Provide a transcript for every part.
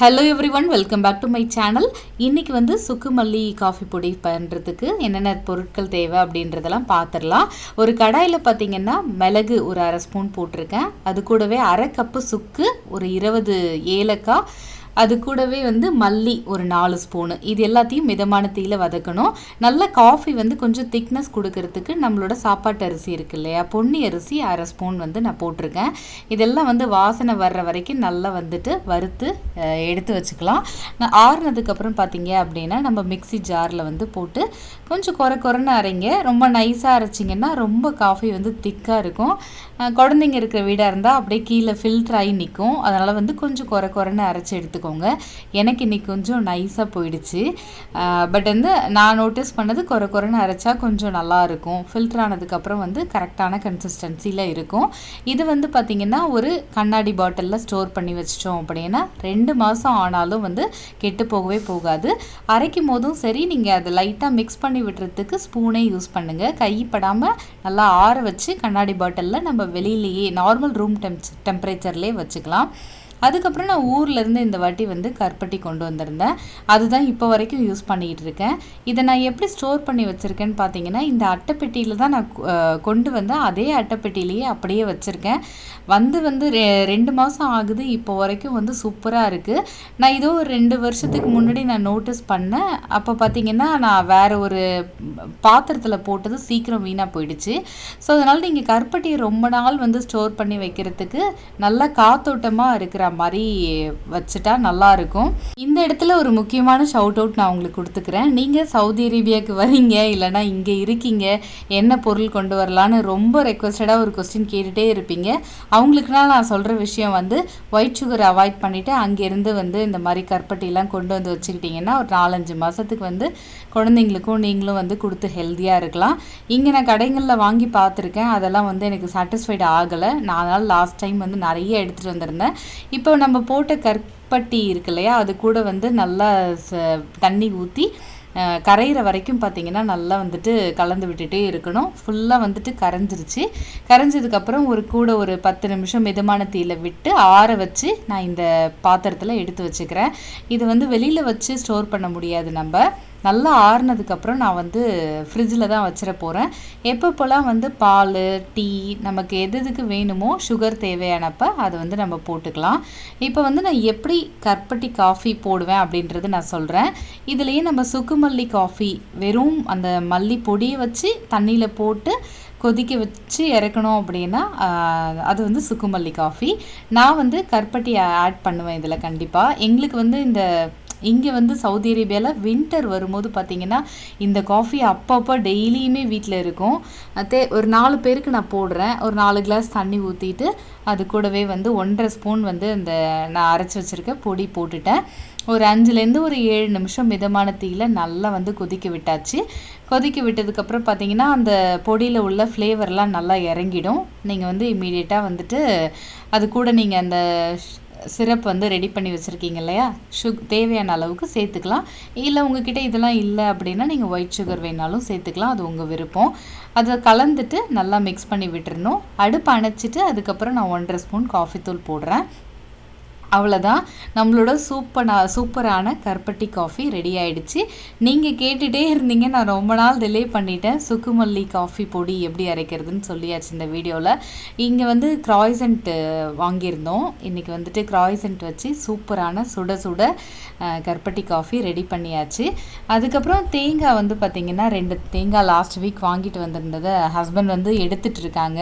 Hello everyone welcome back to my channel இன்றைக்கி வந்து சுக்குமல்லி coffee பொடி பண்ணுறதுக்கு என்னென்ன பொருட்கள் தேவை அப்படின்றதெல்லாம் பார்த்துடலாம் ஒரு கடாயில் பார்த்தீங்கன்னா மிளகு ஒரு அரை ஸ்பூன் போட்டிருக்கேன். அது கூடவே அரை கப்பு சுக்கு ஒரு இருபது ஏலக்காய் அது கூடவே வந்து மல்லி ஒரு நாலு ஸ்பூனு இது எல்லாத்தையும் மிதமான தீயில் வதக்கணும். நல்ல காஃபி வந்து கொஞ்சம் திக்னஸ் கொடுக்கறதுக்கு நம்மளோட சாப்பாட்டு அரிசி இருக்கு இல்லையா? பொன்னி அரிசி அரை ஸ்பூன் வந்து நான் போட்டிருக்கேன். இதெல்லாம் வந்து வாசனை வர்ற வரைக்கும் நல்லா வந்துட்டு வறுத்து எடுத்து வச்சுக்கலாம். நான் ஆறுனதுக்கப்புறம் பார்த்தீங்க அப்படின்னா நம்ம மிக்ஸி ஜாரில் வந்து போட்டு கொஞ்சம் குறை குறைன்னு அரைங்க. ரொம்ப நைஸாக அரைச்சிங்கன்னா ரொம்ப காஃபி வந்து திக்காக இருக்கும். குழந்தைங்க இருக்கிற வீடாக இருந்தால் அப்படியே கீழே ஃபில்டர் ஆகி நிற்கும் அதனால் வந்து கொஞ்சம் குறை குறைன்னு அரைச்சி எடுத்துக்கோங்க. எனக்கு இன்றைக்கி கொஞ்சம் நைஸாக போயிடுச்சு. பட் வந்து நான் நோட்டீஸ் பண்ணது குறை குறைன்னு அரைச்சா கொஞ்சம் நல்லாயிருக்கும் ஃபில்டர் ஆனதுக்கப்புறம் வந்து கரெக்டான கன்சிஸ்டன்சியில் இருக்கும். இது வந்து பார்த்திங்கன்னா ஒரு கண்ணாடி பாட்டிலில் ஸ்டோர் பண்ணி வச்சிட்டோம் அப்படின்னா ரெண்டு மாதம் ஆனாலும் வந்து கெட்டு போகவே போகாது. அரைக்கும் போதும் சரி நீங்கள் அதை லைட்டாக மிக்ஸ் பண்ணி விடுறதுக்கு ஸ்பூனே யூஸ் பண்ணுங்கள் கைப்படாமல் நல்லா ஆற வச்சு கண்ணாடி பாட்டிலில் நம்ம வெளியிலேயே நார்மல் ரூம் டெம்ப் டெம்பரேச்சர்லேயே வச்சுக்கலாம். அதுக்கப்புறம் நான் ஊர்லேருந்து இந்த வாட்டி வந்து கற்பட்டி கொண்டு வந்திருந்தேன். அதுதான் இப்போ வரைக்கும் யூஸ் பண்ணிக்கிட்டு இருக்கேன். இதை நான் எப்படி ஸ்டோர் பண்ணி வச்சுருக்கேன்னு பார்த்தீங்கன்னா இந்த அட்டைப்பெட்டியில் தான் நான் கொ- கொண்டு வந்தேன். அதே அட்டைப்பெட்டிலேயே அப்படியே வச்சுருக்கேன். வந்து வந்து ரெ- ரெண்டு மாதம் ஆகுது. இப்போ வரைக்கும் வந்து சூப்பராக இருக்குது நான் இதோ ஒரு ரெண்டு வருஷத்துக்கு முன்னாடி நான் நோட்டீஸ் பண்ணேன். அப்போ பார்த்தீங்கன்னா நான் வேறு ஒரு பாத்திரத்தில் போட்டது சீக்கிரம் வீணாக போயிடுச்சு. ஸோ அதனால் நீங்கள் கருப்பட்டியை ரொம்ப நாள் வந்து ஸ்டோர் பண்ணி வைக்கிறதுக்கு நல்லா காத்தோட்டமாக இருக்கிற மாதிரி வச்சுட்டா நல்லா இருக்கும். இந்த இடத்துல ஒரு முக்கியமான ஷவுட் அவுட் நான் உங்களுக்கு கொடுத்துக்கிறேன். நீங்கள் சவுதி அரேபியாவுக்கு வரீங்க இல்லைன்னா இங்கே இருக்கீங்க என்ன பொருள் கொண்டு வரலான்னு ரொம்ப ரெக்வஸ்டடாக ஒரு கொஸ்டின் கேட்டுகிட்டே இருப்பீங்க. அவங்களுக்குனா நான் சொல்கிற விஷயம் வந்து ஒயிட் சுகர் அவாய்ட் பண்ணிவிட்டு அங்கேருந்து வந்து இந்த மாதிரி கற்பட்டிலாம் கொண்டு வந்து வச்சுக்கிட்டிங்கன்னா ஒரு நாலஞ்சு மாதத்துக்கு வந்து குழந்தைங்களுக்கும் நீங்களும் வந்து கொடுத்து ஹெல்த்தியாக இருக்கலாம். இங்கே நான் கடைகளில் வாங்கி பார்த்துருக்கேன். அதெல்லாம் வந்து எனக்கு சாட்டிஸ்ஃபைடு ஆகலை. நான் அதனால் லாஸ்ட் டைம் வந்து நிறைய எடுத்துகிட்டு வந்திருந்தேன். இப்போ நம்ம போட்ட கற்பட்டி இருக்கு இல்லையா? அது கூட வந்து நல்லா ச- தண்ணி ஊற்றி கரையிற வரைக்கும் பார்த்தீங்கன்னா நல்லா வந்துட்டு கலந்து விட்டுட்டே இருக்கணும். ஃபுல்லாக வந்துட்டு கரைஞ்சிருச்சு. கரைஞ்சதுக்கப்புறம் ஒரு கூட ஒரு பத்து நிமிஷம் மிதமான தீயில் விட்டு ஆற வச்சு நான் இந்த பாத்திரத்தில் எடுத்து வச்சுக்கிறேன். இது வந்து வெளியில் வச்சு ஸ்டோர் பண்ண முடியாது நம்ம. நல்லா ஆறுனதுக்கப்புறம் நான் வந்து ஃப்ரிட்ஜில் தான் வச்சிட போகிறேன் எப்பப்போலாம் வந்து பால் டீ நமக்கு எது எதுக்கு வேணுமோ சுகர் தேவையானப்போ அதை வந்து நம்ம போட்டுக்கலாம். இப்போ வந்து நான் எப்படி கற்பட்டி காஃபி போடுவேன் அப்படின்றது நான் சொல்கிறேன் இதுலேயே நம்ம சுக்குமல்லி காஃபி வெறும் அந்த மல்லி பொடியை வச்சு தண்ணியில் போட்டு கொதிக்க வச்சு இறக்கணும் அப்படின்னா அது வந்து சுக்குமல்லி காஃபி நான் வந்து கற்பட்டி ஆட் பண்ணுவேன் இதில் கண்டிப்பாக எங்களுக்கு வந்து இந்த இங்கே வந்து சவுதி அரேபியாவில் வின்டர் வரும்போது பார்த்தீங்கன்னா இந்த காஃபி அப்பப்போ டெய்லியுமே வீட்டில் இருக்கும். அதே ஒரு நாலு பேருக்கு நான் போடுறேன். ஒரு நாலு கிளாஸ் தண்ணி ஊற்றிட்டு அது கூடவே வந்து ஒன்றரை ஸ்பூன் வந்து இந்த நான் அரைச்சி வச்சுருக்க பொடி போட்டுட்டேன். ஒரு அஞ்சுலேருந்து ஒரு ஏழு நிமிஷம் மிதமான தீயில் நல்லா வந்து கொதிக்க விட்டாச்சு. கொதிக்க விட்டதுக்கப்புறம் பார்த்தீங்கன்னா அந்த பொடியில் உள்ள ஃப்ளேவர்லாம் நல்லா இறங்கிடும். நீங்கள் வந்து இம்மீடியட்டாக வந்துட்டு அது கூட நீங்கள் அந்த சிரப் வந்து ரெடி பண்ணி வச்சுருக்கீங்க இல்லையா? சுக் தேவையான அளவுக்கு சேர்த்துக்கலாம். இல்லை உங்ககிட்ட இதெல்லாம் இல்லை அப்படின்னா நீங்கள் ஒயிட் சுகர் வேணாலும் சேர்த்துக்கலாம். அது உங்கள் விருப்பம். அதை கலந்துட்டு நல்லா மிக்ஸ் பண்ணி விட்டுறணும். அடுப்பு அணைச்சிட்டு அதுக்கப்புறம் நான் ஒன்றரை ஸ்பூன் காஃபி தூள் போடுறேன். அவ்வளோதான் நம்மளோட சூப்பரா சூப்பரான கருப்பட்டி காஃபி ரெடி ஆயிடுச்சு. நீங்கள் கேட்டுகிட்டே இருந்தீங்க. நான் ரொம்ப நாள் டிலே பண்ணிட்டேன். சுக்குமல்லி காஃபி பொடி எப்படி அரைக்கிறதுன்னு சொல்லியாச்சு இந்த வீடியோவில் இங்கே வந்து க்ராய்சன்ட்டு வாங்கியிருந்தோம். இன்றைக்கி வந்துட்டு கிராய்சன்ட் வச்சு சூப்பரான சுட சுட கருப்பட்டி காஃபி ரெடி பண்ணியாச்சு. அதுக்கப்புறம் தேங்காய் வந்து பார்த்திங்கன்னா ரெண்டு தேங்காய் லாஸ்ட் வீக் வாங்கிட்டு வந்திருந்ததை ஹஸ்பண்ட் வந்து எடுத்துகிட்டு இருக்காங்க.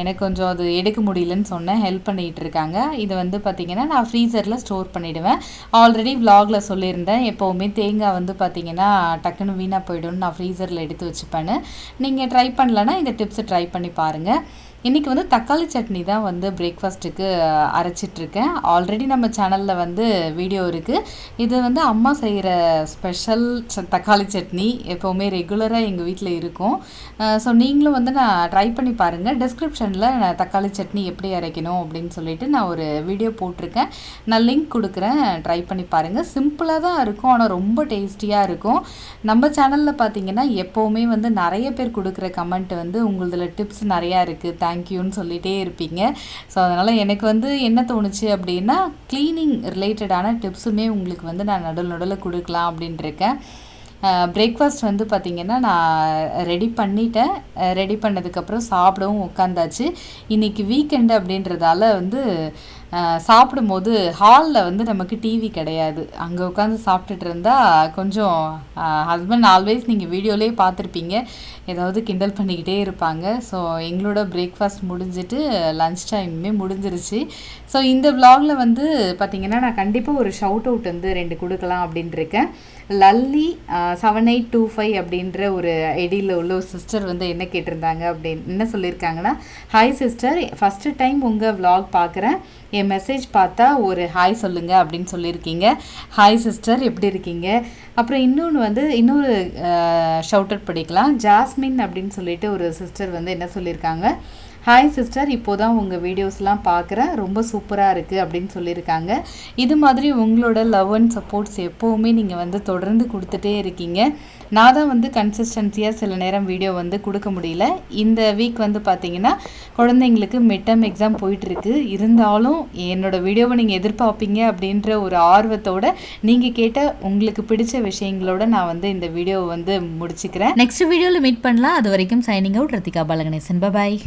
எனக்கு கொஞ்சம் அது எடுக்க முடியலன்னு சொன்னேன். ஹெல்ப் பண்ணிட்டு இருக்காங்க. இது வந்து பார்த்திங்கன்னா நான் ஃப்ரீசரில் ஸ்டோர் பண்ணிவிடுவேன் ஆல்ரெடி விலாகில் சொல்லியிருந்தேன். எப்போவுமே தேங்காய் வந்து பார்த்திங்கன்னா டக்குன்னு வீணாக போயிடும்னு நான் ஃப்ரீசரில் எடுத்து வச்சுப்பேன்னு. நீங்கள் ட்ரை பண்ணலன்னா இந்த டிப்ஸை ட்ரை பண்ணி பாருங்கள் இன்றைக்கி வந்து தக்காளி சட்னி தான் வந்து பிரேக்ஃபாஸ்ட்டுக்கு அரைச்சிட்ருக்கேன். ஆல்ரெடி நம்ம சேனலில் வந்து வீடியோ இருக்குது இது வந்து அம்மா செய்கிற ஸ்பெஷல் தக்காளி சட்னி. எப்போவுமே ரெகுலராக எங்கள் வீட்டில் இருக்கும். ஸோ நீங்களும் வந்து நான் ட்ரை பண்ணி பாருங்கள் டிஸ்கிரிப்ஷனில் நான் தக்காளி சட்னி எப்படி அரைக்கணும் அப்படின்னு சொல்லிட்டு நான் ஒரு வீடியோ போட்டிருக்கேன். நான் லிங்க் கொடுக்குறேன். ட்ரை பண்ணி பாருங்கள் சிம்பிளாக தான் இருக்கும் ஆனால் ரொம்ப டேஸ்டியாக இருக்கும். நம்ம சேனலில் பார்த்தீங்கன்னா எப்போவுமே வந்து நிறைய பேர் கொடுக்குற கமெண்ட் வந்து உங்களதில் டிப்ஸ் நிறையா இருக்குது தேங்க் தேங்க்யூன்னு சொல்லிகிட்டே இருப்பீங்க. ஸோ அதனால் எனக்கு வந்து என்ன தோணுச்சு அப்படின்னா க்ளீனிங் ரிலேட்டடான டிப்ஸுமே உங்களுக்கு வந்து நான் நடுவில் நடுவில் கொடுக்கலாம் அப்படின்ட்டுருக்கேன் பிரேக்ஃபாஸ்ட் வந்து பார்த்திங்கன்னா நான் ரெடி பண்ணிட்டேன். ரெடி பண்ணதுக்கப்புறம் சாப்பிடவும் உட்காந்தாச்சு. இன்றைக்கி வீக்கெண்டு அப்படின்றதால வந்து சாப்பிடும்போது ஹாலில் வந்து நமக்கு டிவி கிடையாது. அங்கே உட்காந்து சாப்பிட்டுட்டு இருந்தால் கொஞ்சம் ஹஸ்பண்ட் ஆல்வேஸ் நீங்கள் வீடியோலேயே பார்த்துருப்பீங்க. ஏதாவது கிண்டல் பண்ணிக்கிட்டே இருப்பாங்க. ஸோ எங்களோட பிரேக்ஃபாஸ்ட் முடிஞ்சிட்டு லஞ்ச் டைமுமே முடிஞ்சிருச்சு. ஸோ இந்த விலாகில் வந்து பார்த்திங்கன்னா நான் கண்டிப்பாக ஒரு ஷவுட் அவுட் வந்து ரெண்டு கொடுக்கலாம் அப்படின்ட்டு இருக்கேன் Lalli seven eight two five அப்படின்ற ஒரு ஐடியில் உள்ள ஒரு சிஸ்டர் வந்து என்ன கேட்டிருந்தாங்க அப்படின்னு என்ன சொல்லியிருக்காங்கன்னா ஹாய் சிஸ்டர் ஃபஸ்ட்டு டைம் உங்கள் வ்ளாக் பார்க்குறேன் என் மெசேஜ் பார்த்தா ஒரு ஹாய் சொல்லுங்க அப்படின்னு சொல்லியிருக்கீங்க. ஹாய் சிஸ்டர் எப்படி இருக்கீங்க? அப்புறம் இன்னொன்று வந்து இன்னொரு ஷவுட்டர் படிக்கலாம். ஜாஸ்மின் அப்படின்னு சொல்லிட்டு ஒரு சிஸ்டர் வந்து என்ன சொல்லியிருக்காங்க? ஹாய் சிஸ்டர் இப்போ தான் உங்கள் வீடியோஸ்லாம் பார்க்குறேன். ரொம்ப சூப்பராக இருக்குது அப்படின்னு சொல்லியிருக்காங்க. இது மாதிரி உங்களோட லவ் அண்ட் சப்போர்ட்ஸ் எப்போவுமே நீங்கள் வந்து தொடர்ந்து கொடுத்துட்டே இருக்கீங்க. நான் தான் வந்து கன்சிஸ்டன்சியாக சில நேரம் வீடியோ வந்து கொடுக்க முடியல. இந்த வீக் வந்து பார்த்தீங்கன்னா குழந்தைங்களுக்கு மிட்டம் எக்ஸாம் போயிட்டுருக்கு. இருந்தாலும் என்னோடய வீடியோவை நீங்கள் எதிர்பார்ப்பீங்க அப்படின்ற ஒரு ஆர்வத்தோட நீங்கள் கேட்ட உங்களுக்கு பிடிச்ச விஷயங்களோட நான் வந்து இந்த வீடியோவை வந்து முடிச்சுக்கிறேன். நெக்ஸ்ட் வீடியோவில் மீட் பண்ணலாம். அது வரைக்கும் signing out Rathika Balaganesan. Bye